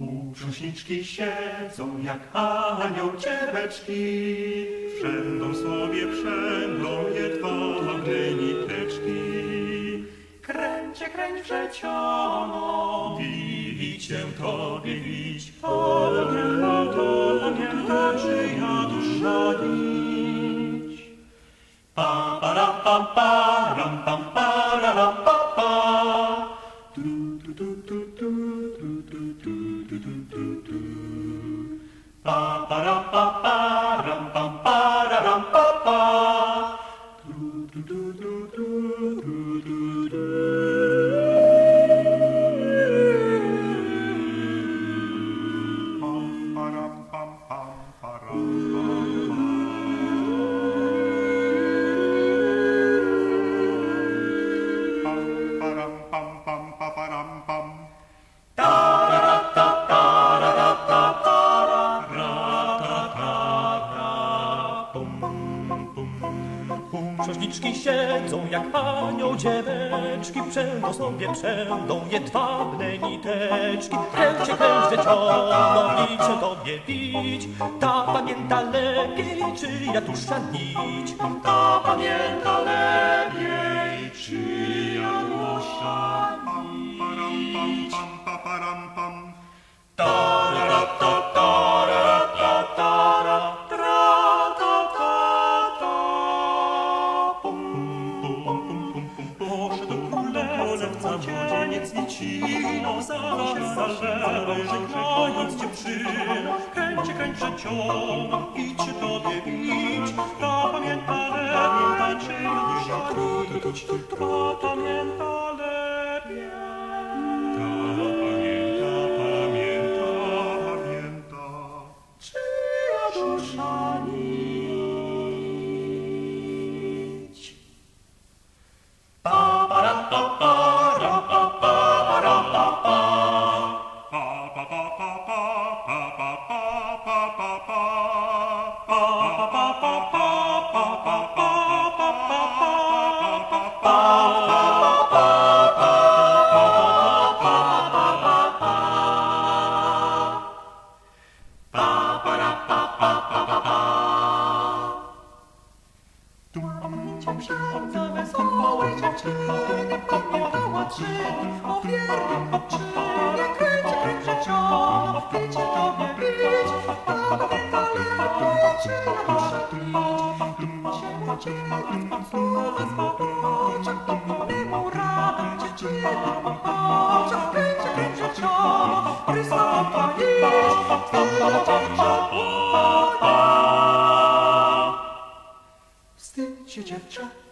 Brzuszniczki siedzą jak anioł ciebeczki, Wszędą sobie przędą jedwabne niteczki. Kręcie, kręć przecioną, widzicie to widzić, ale nie to nie leży ja dusza nić. Pa, pa, ra, pa, pa. Ba ba da ba ba dum bum. Księżniczki siedzą jak anioł dzieweczki, Przędą sobie przędą jedwabne niteczki. Kręć się, kręć wieczono i się tobie pić, Ta pamięta lepiej, czy ja tuż nić. Ta pamięta lepiej, czy ja tuż. Ta siłą zależy, żegnając dziewczyny. Kręć, kręć przecioną, idź do bić, ta pamięta lepiej, ta czyni niż ta truć, pamięta lepiej. Dusza nie Za wesołej dziewczyny Miała trzy opierni oczy Nie kręć, kręć życiowo Pić tobie pić. Nawet pamięci Proszę pić. Tu się uczymy Od słowa zbawić To powiem mu radę Dziewczyna popatrz chip chop.